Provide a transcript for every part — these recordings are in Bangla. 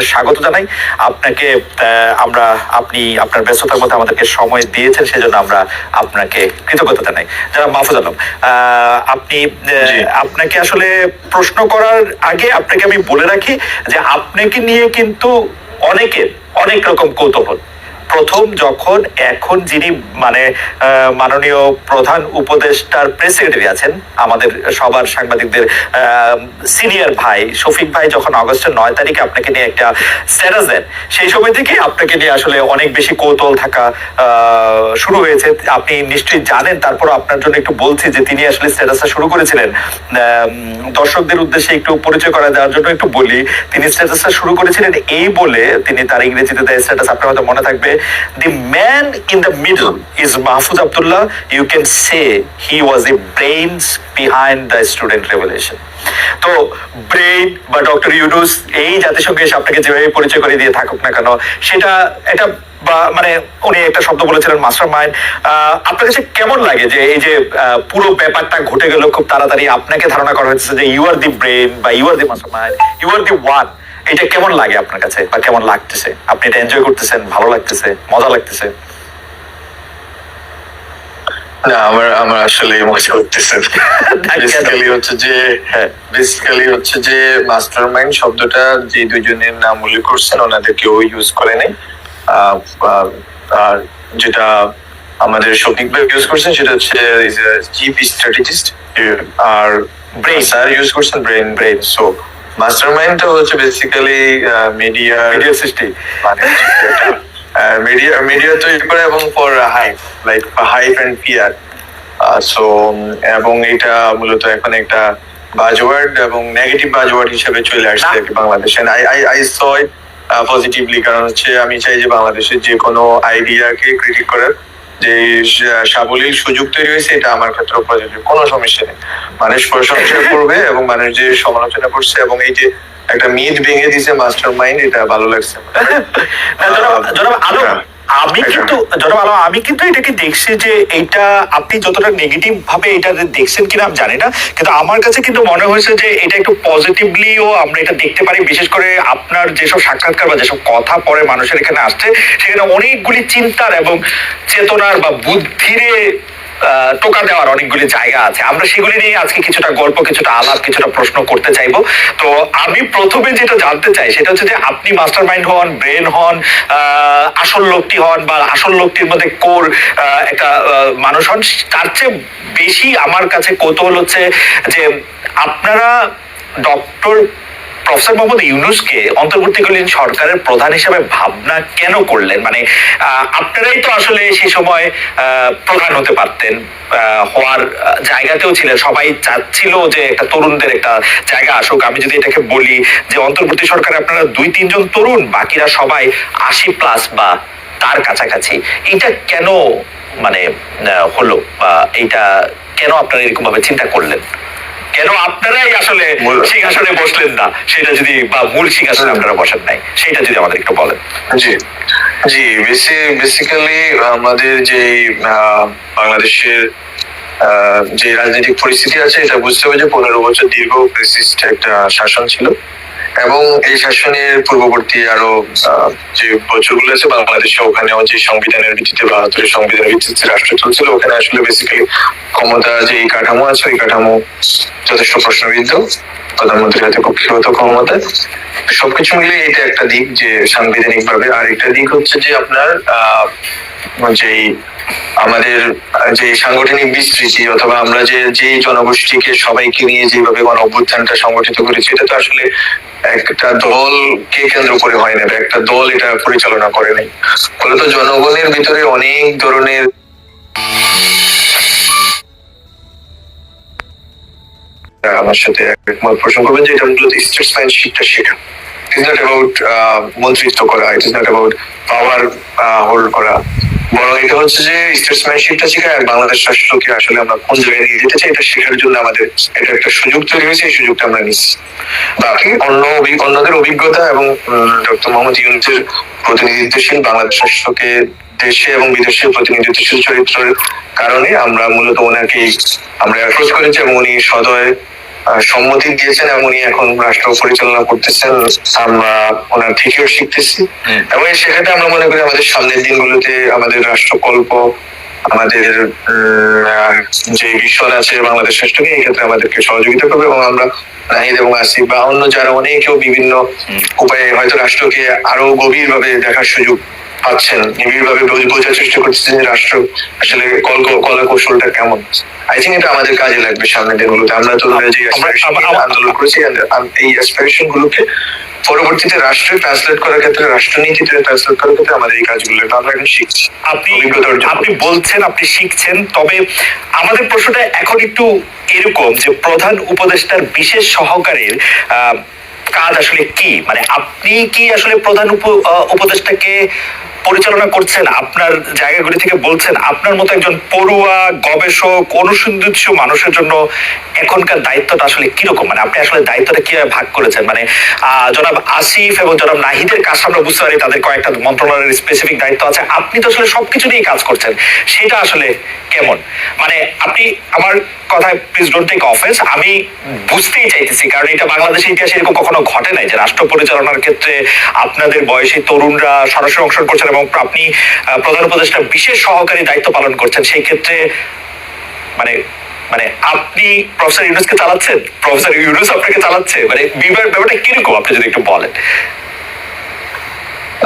স্বাগত জানাই। আপনাকে আমরা আপনি আপনার ব্যস্ততার মধ্যে আমাদেরকে সময় দিয়েছেন সেজন্য আমরা আপনাকে কৃতজ্ঞতা জানাই। যারা মাহফুজ আলম আহ, আপনি আপনাকে আসলে প্রশ্ন করার আগে আপনাকে আমি বলে রাখি যে আপনাকে নিয়ে কিন্তু অনেকের অনেক রকম কৌতূহল। প্রথম যখন এখন যিনি মানে মাননীয় প্রধান উপদেষ্টার প্রেস আছেন, আমাদের সবার সাংবাদিকদের সিনিয়র ভাই, শফিক ভাই যখন আগস্টের নয় তারিখে আপনাকে নিয়ে একটা স্ট্যাটাস দেন, সেই সময় থেকে আপনাকে নিয়ে আসলে অনেক বেশি কৌতূহল থাকা শুরু হয়েছে। আপনি নিশ্চয়ই জানেন, তারপর আপনার জন্য একটু বলছি যে তিনি আসলে স্ট্যাটাসটা শুরু করেছিলেন। দর্শকদের উদ্দেশ্যে একটু পরিচয় করা দেওয়ার জন্য একটু বলি, তিনি স্ট্যাটাসটা শুরু করেছিলেন এই বলে তিনি তার ইংরেজিতে দেয় স্ট্যাটাস, আপনার হয়তো মনে থাকবে। The man in the middle is Mahfuz Abdullah you can say he was a brains behind the student revolution তো ব্রেইন বা ডক্টর ইউনুস এই জাতিসংঘে এসে আপনাকে যেভাবে পরিচয় করে দিয়ে থাকুক না কেন, সেটা এটা বা মানে উনি একটা শব্দ বলেছিলেন মাস্টার মাইন্ড আপনার কাছে কেমন লাগে যে এই যে পুরো ব্যাপারটা ঘটে গেল, খুব তাড়াতাড়ি আপনাকে ধারণা করা হয়েছে যে ইউ আর দি ব্রেন বা you are the master mind you are the one এটা কেমন লাগে আপনার কাছে? বা কেমন লাগতেছে? আপনি এটা এনজয় করতেছেন ভালো লাগতেছে মজা লাগতেছে? না আমার আমার আসলে মজা বেসিক্যালি হচ্ছে যে। বেসিক্যালি হচ্ছে যে শব্দটা যে দুজনের নাম উল্লেখ করছেন ওনাদের কেউ ইউজ করে নাই। আর যেটা আমাদের শফিক ভাই ইউজ করছেন সেটা হচ্ছে চিফ স্ট্র্যাটেজিস্ট আর ব্রেন স্যার ইউজ করছেন ব্রেন ব্রেন সো মাস্টার মাইন্ডটা হচ্ছে বেসিক্যালি মিডিয়া ভিডিও সৃষ্টি। মানে মিডিয়া মিডিয়া তৈরি করে এবং for hype like hype and fear so এবং এটা মূলত এখন একটা বাজওয়ার্ড এবং নেগেটিভ বাজওয়ার্ড হিসেবে চলে আসছে। বাংলাদেশে। I I I saw it positively কারণ হচ্ছে আমি চাই যে বাংলাদেশের যে কোনো আইডিয়াকে ক্রিটিক করার যে সাবলীল সুযোগ তৈরি হয়েছে এটা আমার ক্ষেত্রে প্রযোজ্য কোনো সমস্যা নেই। মানুষ প্রশংসা করবে এবং মানুষ যে সমালোচনা করছে এবং এই যে একটা মিথ ভেঙে দিছে মাস্টার মাইন্ড এটা ভালো লাগছে। জনাব- আলম হ্যাঁ। আমি কিন্তু জনাব আলম আমি কিন্তু এটাকে দেখছি যে এটা আপনি যতটা নেগেটিভ ভাবে এটা দেখছেন কিনা আমি জানি না কিন্তু আমার কাছে কিন্তু মনে হয়েছে যে এটা একটু পজিটিভলিও আমরা এটা দেখতে পারি বিশেষ করে আপনার যেসব সাক্ষাৎকার বা যেসব কথা পরে মানুষের এখানে আসছে সেখানে অনেকগুলি চিন্তার এবং চেতনার বা বুদ্ধিরে টোকা দেওয়ার অনেকগুলি জায়গা আছে। আমরা সেগুলি নিয়ে আজকে কিছুটা গল্প, কিছুটা আলাপ, কিছুটা প্রশ্ন করতে চাইব। তো আমি প্রথমে যেটা জানতে চাই, সেটা হচ্ছে যে আপনি মাস্টার মাইন্ড হন ব্রেন হন আসল লোকটি হন বা আসল লোকটির মধ্যে কোর একটা মানুষ হন, তার চেয়ে বেশি আমার কাছে কৌতূহল হচ্ছে যে আপনারা ডক্টর প্রফেসর মোহাম্মদ ইউনুসকে অন্তর্বর্তীকালীন সরকারের প্রধান হিসেবে ভাবনা কেন করলেন? মানে আপনারাই তো আসলে সেই সময় প্রধান হতে পারতেন। হওয়ার জায়গাতেও ছিলেন। সবাই চাচ্ছিল যে একটা তরুণদের একটা জায়গা আসুক। আমি যদি এটাকে বলি যে অন্তর্বর্তী সরকারে আপনারা দুই, তিনজন তরুণ, বাকিরা সবাই আশি প্লাস বা তার কাছাকাছি। এটা কেন মানে হলো? বা এইটা কেন আপনারা এরকম ভাবে চিন্তা করলেন? কেন আপনারাই আসলে সিংহাসনে বসলেন না? সেটা যদি বা মূল সিংহাসনে আপনারা বসেন নাই সেটা যদি আমাদের একটু বলেন। জি জি বেসিক্যালি আমাদের যে বাংলাদেশের আহ, যে রাজনৈতিক পরিস্থিতি আছে এটা বুঝতে হবে যে পনেরো বছর দীর্ঘ একটা শাসন ছিল। এবং এই শাসনের পূর্ববর্তী আরও যে বছরগুলো আছে, বাংলাদেশে ওখানেও যে সংবিধানের ভিত্তিতে বাহাত্তরের সংবিধানের ভিত্তিতে রাষ্ট্র চলছিল, ওখানে আসলে বেসিক্যালি ক্ষমতা যে এই কাঠামো আছে, ওই কাঠামো যথেষ্ট প্রশ্নবিদ্ধ। প্রধানমন্ত্রীর হাতে কক্ষিগত ক্ষমতা। সবকিছু মিলে এটা একটা দিক যে সাংবিধানিক ভাবে আর একটা দিক হচ্ছে যে আপনার, আহ যে আমাদের যে সাংগঠনিক বিস্তৃতি অথবা আমরা যে যে জনগোষ্ঠীকে সবাইকে নিয়ে যেভাবে গণ অভ্যুত্থানটা সংগঠিত করেছি, এটা তো আসলে একটা দলকে কেন্দ্র করে হয় না একটা দল এটা পরিচালনা করে নাই। ফলত জনগণের ভিতরে অনেক ধরনের আমার সাথে একমত পোষণ করবেন যে এটা মূলত স্টেটসম্যানশিপটা নট অ্যাবাউট মন্ত্রিত্ব করা it not about power hold করা। বরং এটা হচ্ছে যে স্টেটসম্যানশিপটা বাংলাদেশ রাষ্ট্রকে আসলে আমরা কোন জায়গায় নিয়ে যেতে চাই, এটা শেখার জন্য আমাদের এটা একটা সুযোগ তৈরি হয়েছে, এই সুযোগটা আমরা নিচ্ছি। বাকি অন্য অন্যদের অভিজ্ঞতা এবং ডক্টর মোহাম্মদ প্রতিনিধিত্বশীল বাংলাদেশ রাষ্ট্রকে দেশে এবং বিদেশে প্রতিনিধিত্বশীল চরিত্রের কারণে আমরা মূলত ওনাকে আমরা অ্যাপ্রোচ করেছি এবং উনি সদয় সম্মতি দিয়েছেন এবং উনি এখন রাষ্ট্র পরিচালনা করতেছেন আমরা ওনার থেকেও শিখতেছি। এবং সেক্ষেত্রে আমরা মনে করি আমাদের সামনের দিনগুলোতে আমাদের রাষ্ট্রকল্প আমাদের উম, যে মিশন আছে বাংলাদেশ রাষ্ট্রকে এই ক্ষেত্রে আমাদেরকে সহযোগিতা করবে এবং আমরা নাহিদ এবং আসিফ বা অন্য যারা অনেকেও বিভিন্ন উপায়ে হয়তো রাষ্ট্রকে আরও গভীর ভাবে দেখার সুযোগ পাচ্ছেন নিবিড় ভাবে বোঝার চেষ্টা করতেছেন যে রাষ্ট্র। আসলে কল কলা কৌশলটা কেমন? আই থিঙ্ক এটা আমাদের কাজে লাগবে সামনের দিনগুলোতে আমরা তো যে আন্দোলন করেছি এই অ্যাসপিরেশন গুলোকে পরবর্তীতে রাষ্ট্রে ট্রান্সলেট করার ক্ষেত্রে রাষ্ট্রনীতিতে ট্রান্সলেট করার ক্ষেত্রে আমাদের এই কাজগুলো আমরা এখন শিখছি। আপনি আপনি বলছেন আপনি শিখছেন তবে আমাদের প্রশ্নটা এখন একটু এরকম যে প্রধান উপদেষ্টার বিশেষ সহকারীর আহ, কাজ আসলে কি? মানে আপনি কি আসলে প্রধান উপদেষ্টাকে পরিচালনা করছেন, আপনার জায়গাগুলি থেকে বলছেন, আপনার মতো একজন পড়ুয়া, গবেষক, অনুসন্ধিৎস মানুষের জন্য এখনকার দায়িত্বটা আসলে কীরকম? মানে আপনি আসলে দায়িত্বটা কীভাবে ভাগ করেছেন? মানে জনাব আসিফ এবং জনাব নাহিদের কাজ আমরা বুঝতে পারি, তাদের কয়েকটা মন্ত্রণালয়ের স্পেসিফিক দায়িত্ব আছে। আপনি তো আসলে সবকিছু নিয়ে কাজ করছেন, সেটা আসলে কেমন? মানে আপনি, আমার কথায় প্লিজ ডোন্ট টেক অফেন্স আমি বুঝতেই চাইতেছি কারণ এটা বাংলাদেশের ইতিহাসে এরকম কখনো ঘটে নাই যে রাষ্ট্র পরিচালনার ক্ষেত্রে আপনাদের বয়সী তরুণরা সরাসরি অংশগ্রহণ করছেন এবং আপনি প্রধান উপদেষ্টার বিশেষ সহকারী দায়িত্ব পালন করছেন সেই ক্ষেত্রে মানে মানে আপনি প্রফেসর ইউনুসকে চালাচ্ছেন? প্রফেসর ইউনুস আপনাকে চালাচ্ছে? মানে বিবার ব্যাপারটা কীরকম আপনি যদি একটু বলেন।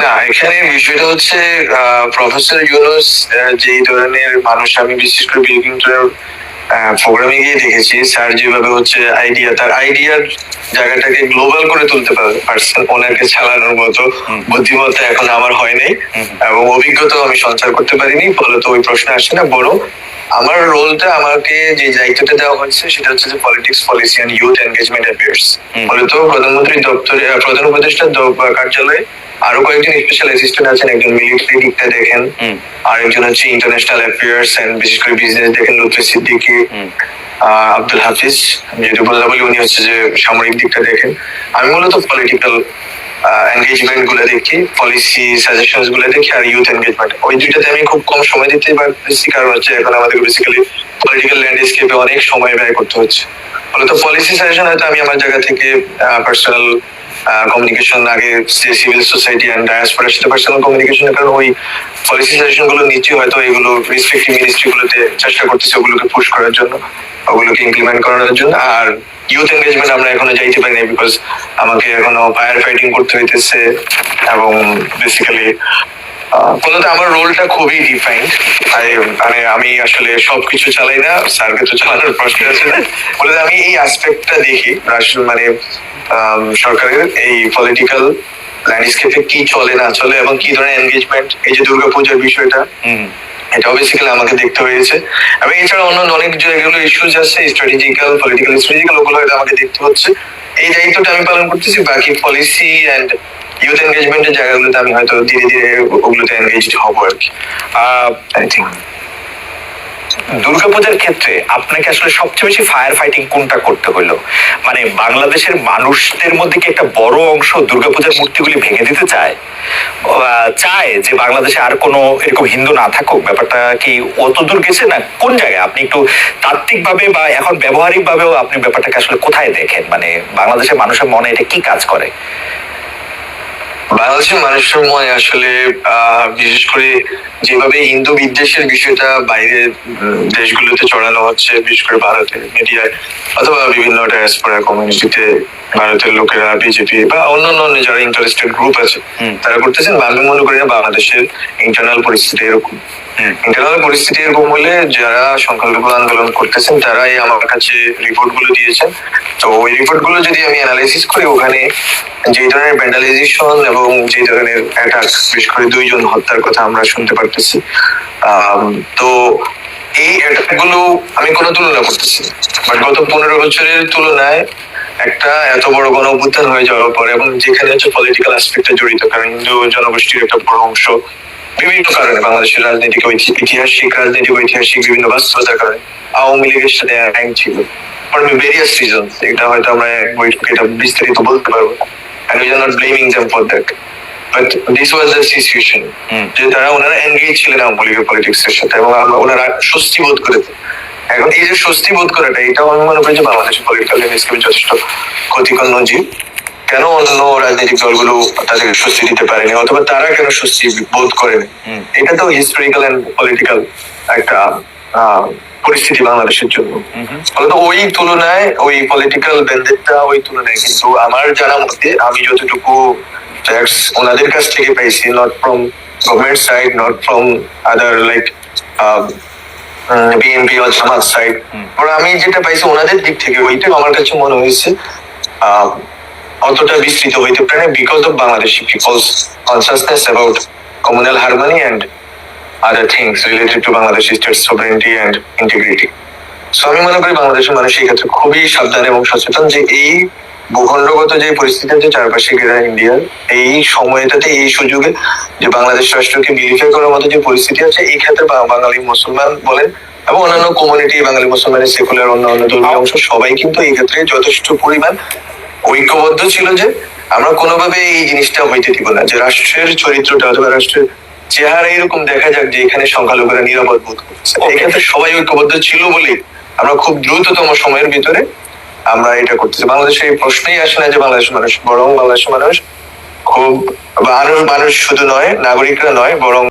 না এখানে বিষয়টা হচ্ছে প্রফেসর ইউনুস যেই ধরনের মানুষ আমি বিশেষ করে বিল ক্লিন্টনের প্রোগ্রামে গিয়ে দেখেছি স্যার যেভাবে হচ্ছে আইডিয়া তার আইডিয়ার জায়গাটাকে গ্লোবাল করে তুলতে পারছেন ওনাকে চালানোর মতো বুদ্ধিমত্তা এখন আমার হয় নাই। এবং অভিজ্ঞতা আমি সঞ্চার করতে পারিনি ফলে তো ওই প্রশ্ন আসছে না বরং আমার রোলটা আমাকে যে দায়িত্বটা দেওয়া হচ্ছে সেটা হচ্ছে যে politics policy and youth engagement affairs তো প্রধানমন্ত্রী দপ্তরে প্রধান উপদেষ্টার দ- কার্যালয়ে আরও কয়েকজন স্পেশাল অ্যাসিস্ট্যান্ট আছেন একজন মিলিটারি দিকটা দেখেন আর একজন হচ্ছে ইন্টারন্যাশনাল অ্যাফেয়ার্স এন্ড বিশেষ করে বিজনেস দেখেন লুৎফি সিদ্দিকি আব্দুল হাফিজ যেহেতু বললাম বলি উনি হচ্ছে যে সামরিক দিকটা দেখেন। আমি মূলত পলিটিক্যাল এনগেজমেন্টগুলো দেখি পলিসি সাজেশনসগুলো দেখি আর ইউথ এনগেজমেন্ট ওই দুইটাতে আমি খুব কম সময় দিতে পারতেছি কারণ হচ্ছে এখন আমাদের বেসিক্যালি পলিটিক্যাল ল্যান্ডস্কেপে অনেক সময় ব্যয় করতে হচ্ছে। ফলে তো পলিসি সাজেশন হয়তো আমি আমার জায়গা থেকে পার্সোনাল কমিউনিকেশন আগে সিভিল সোসাইটি অ্যান্ড ডায়াসপোরার সাথে পার্সোনাল কমিউনিকেশনের কারণ ওই পলিসি সাজেশন নিচ্ছি, হয়তো এগুলো রেসপেক্টিভ মিনিস্ট্রি চেষ্টা করতেছে ওগুলোকে পুশ করার জন্য, ওগুলোকে ইমপ্লিমেন্ট করানোর জন্য। আর ইউথ এনগেজমেন্ট আমরা এখনও যাইতে পারি না বিকজ আমাকে এখনও ফায়ার ফাইটিং করতে হইতেছে এবং বেসিক্যালি আমার রোলটা খুবই ডিফাইন্ড মানে আমি আসলে সবকিছু চালাই না স্যারকে তো চালানোর প্রশ্ন আছে না। আমি এই অ্যাসপেক্টটা দেখি মানে সরকারের এই পলিটিক্যাল ল্যান্ডস্কেপে কি চলে না চলে এবং কি ধরনের এনগেজমেন্ট এই যে দুর্গাপূজার বিষয়টা। এটাও বেসিক্যালি আমাকে দেখতে হয়েছে। এবং এছাড়া অন্য অনেক যেগুলো ইস্যুজ আছে স্ট্র্যাটেজিক্যাল পলিটিক্যাল স্ট্র্যাটেজিক্যাল ওগুলো হয়তো আমাকে দেখতে হচ্ছে। এই দায়িত্বটা আমি পালন করতেছি বাকি পলিসি অ্যান্ড ইউথ এনগেজমেন্টের জায়গাগুলোতে আমি হয়তো ধীরে ধীরে ওগুলোতে এনগেজড হব আর কি। আই থিঙ্ক দুর্গাপূজার ক্ষেত্রে আপনাকে আসলে সবচেয়ে বেশি ফায়ার ফাইটিং কোনটা করতে হলো? মানে বাংলাদেশের মানুষদের মধ্যে কি একটা বড় অংশ দুর্গাপূজার মূর্তিগুলি ভেঙে দিতে চায়? চায় যে বাংলাদেশে আর কোনো এরকম হিন্দু না থাকুক, ব্যাপারটা কি অত দূর গেছে না কোন জায়গায়? আপনি একটু তাত্ত্বিক ভাবে বা এখন ব্যবহারিক ভাবেও আপনি ব্যাপারটাকে আসলে কোথায় দেখেন? মানে বাংলাদেশের মানুষের মনে এটা কি কাজ করে? বাংলাদেশের মানুষের মনে আসলে বিশেষ করে যেভাবে হিন্দু বিদ্বেষের বিষয়টা বাইরের দেশগুলোতে চড়ানো হচ্ছে বিশেষ করে ভারতের মিডিয়ায় অথবা বিভিন্ন ডায়াসপোরা কমিউনিটিতে ভারতের লোকেরা বিজেপি বা অন্যান্য অন্য যারা ইন্টারেস্টেড গ্রুপ আছে তারা করতেছেন। আমি মনে করি না বাংলাদেশের ইন্টারনাল পরিস্থিতি এরকম। ইন্টারনাল পরিস্থিতি এরকম হলে যারা সংখ্যালঘু আন্দোলন করতেছেন তারাই আমার কাছে রিপোর্টগুলো দিয়েছেন। তো ওই রিপোর্টগুলো যদি আমি অ্যানালাইসিস করি ওখানে যে ধরনের ভ্যান্ডালাইজেশন এবং যে ধরনের অ্যাটাক বিশেষ করে দুইজন হত্যার কথা আমরা শুনতে পারতেছি। তো এই অ্যাটাকগুলো আমি কোনো তুলনা করতেছি বাট গত পনেরো বছরের তুলনায় একটা এত বড় গণ অভ্যুত্থান হয়ে যাওয়ার পর এবং যেখানে হচ্ছে পলিটিক্যাল অ্যাসপেক্টে জড়িত, কারণ হিন্দু জনগোষ্ঠীর একটা বড় অংশ বিভিন্ন কারণে বাংলাদেশের রাজনৈতিক ঐতি- ঐতিহাসিক রাজনৈতিক ঐতিহাসিক বিভিন্ন বাস্তবতার কারণে আওয়ামী লীগের সাথে ছিল। ফর রিজন এটা হয়তো আমরা এটা বিস্তারিত বলতে পারব। And we are not blaming them for that. But this was the situation. হুম। যে তারা ওনারা এনগেজ ছিলেন আওয়ামী লীগের পলিটিক্স এর সাথে এবং আমরা ওনারা স্বস্তি বোধ করেছেন এখন এই যে স্বস্তি বোধ করাটা এটাও আমি মনে করি যে বাংলাদেশের পলিটিক্যাল ল্যান্ডস্কেপে যথেষ্ট ক্ষতিকর নজির। কেন অন্য রাজনৈতিক দলগুলো তাদের স্বস্তি দিতে পারেনি অথবা তারা কেন স্বস্তি বোধ করেনি। এটা তো হিস্টোরিক্যাল এন্ড পলিটিক্যাল একটা পরিস্থিতি বাংলাদেশের জন্য। ফলত ওই তুলনায় ওই পলিটিক্যাল বেন্ডেটটা ওই তুলনায় কিন্তু আমার জানা মতে আমি যতটুকু facts ওনাদের কাছ থেকে পাইছি not from government side not from other like BNP Jamaat side আমি যেটা পাইছি ওনাদের দিক থেকে ওইটা আমার কাছে মনে হয়েছে আহ, অতটা বিস্তৃত হইতে পারে because of Bangladeshi people's consciousness about communal harmony and other things related to Bangladesh state sovereignty and integrity. So আমি মনে করি বাংলাদেশের মানুষ এই ক্ষেত্রে খুবই সাবধান এবং সচেতন যে এই ভূখণ্ডগত যে পরিস্থিতি আছে চারপাশে ঘেরা ইন্ডিয়ার এই সময়টাতে, এই সুযোগে যে বাংলাদেশ রাষ্ট্রকে বিলিফাই করার মতো যে পরিস্থিতি আছে, এই ক্ষেত্রে বাঙালি মুসলমান বলেন এবং অন্যান্য কমিউনিটি বাঙালি মুসলমানের সেকুলার অন্য অন্য ধর্মীয় অংশ, সবাই কিন্তু এই ক্ষেত্রে যথেষ্ট পরিমাণ ঐক্যবদ্ধ ছিল যে আমরা কোনোভাবে এই জিনিসটা হইতে দিব না, যে রাষ্ট্রের চরিত্রটা অথবা রাষ্ট্রের চেহারা এরকম দেখা যাক যে এখানে সংখ্যালঘুরা নিরাপদ বোধ করছে। এখানে সবাই ঐক্যবদ্ধ ছিল বলে আমরা খুব দ্রুততম সময়ের ভিতরে আমরা এটা করতেছি। বাংলাদেশে এই প্রশ্নেই আসে না যে বাংলাদেশ মানুষ বরং বাংলাদেশ মানুষ খুব মানুষ মানুষ শুধু নয় নাগরিকরা নয় বরং